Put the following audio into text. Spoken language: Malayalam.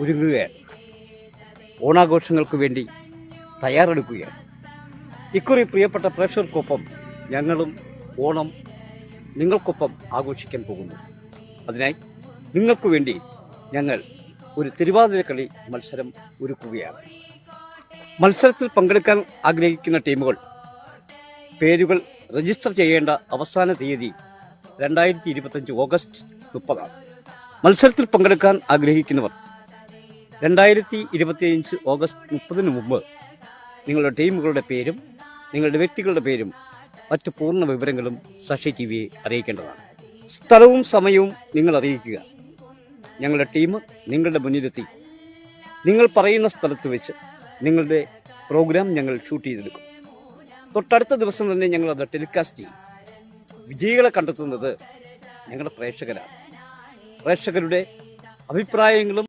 ഒരുങ്ങുകയാണ്. ഓണാഘോഷങ്ങൾക്ക് വേണ്ടി തയ്യാറെടുക്കുകയാണ്. ഇക്കുറി പ്രിയപ്പെട്ട പ്രേക്ഷകർക്കൊപ്പം ഞങ്ങളും ഓണം നിങ്ങൾക്കൊപ്പം ആഘോഷിക്കാൻ പോകുന്നു. അതിനായി നിങ്ങൾക്ക് വേണ്ടി ഞങ്ങൾ ഒരു തിരുവാതിരക്കളി മത്സരം ഒരുക്കുകയാണ്. മത്സരത്തിൽ പങ്കെടുക്കാൻ ആഗ്രഹിക്കുന്ന ടീമുകൾ പേരുകൾ രജിസ്റ്റർ ചെയ്യേണ്ട അവസാന തീയതി രണ്ടായിരത്തി ഇരുപത്തഞ്ച് ഓഗസ്റ്റ് മുപ്പതാണ്. മത്സരത്തിൽ പങ്കെടുക്കാൻ ആഗ്രഹിക്കുന്നവർ രണ്ടായിരത്തി ഇരുപത്തിയഞ്ച് ഓഗസ്റ്റ് മുപ്പതിന് മുമ്പ് നിങ്ങളുടെ ടീമുകളുടെ പേരും നിങ്ങളുടെ വ്യക്തികളുടെ പേരും മറ്റ് പൂർണ വിവരങ്ങളും സഷി ടി വിയെ അറിയിക്കേണ്ടതാണ്. സ്ഥലവും സമയവും നിങ്ങൾ അറിയിക്കുക. ഞങ്ങളുടെ ടീം നിങ്ങളുടെ മുന്നിലെത്തി. നിങ്ങൾ പറയുന്ന സ്ഥലത്ത് വെച്ച് നിങ്ങളുടെ പ്രോഗ്രാം ഞങ്ങൾ ഷൂട്ട് ചെയ്തെടുക്കും. തൊട്ടടുത്ത ദിവസം തന്നെ ഞങ്ങൾ അത് ടെലികാസ്റ്റ് ചെയ്യും. വിജയികളെ കണ്ടെത്തുന്നത് ഞങ്ങളുടെ പ്രേക്ഷകരാണ്. പ്രേക്ഷകരുടെ അഭിപ്രായങ്ങളും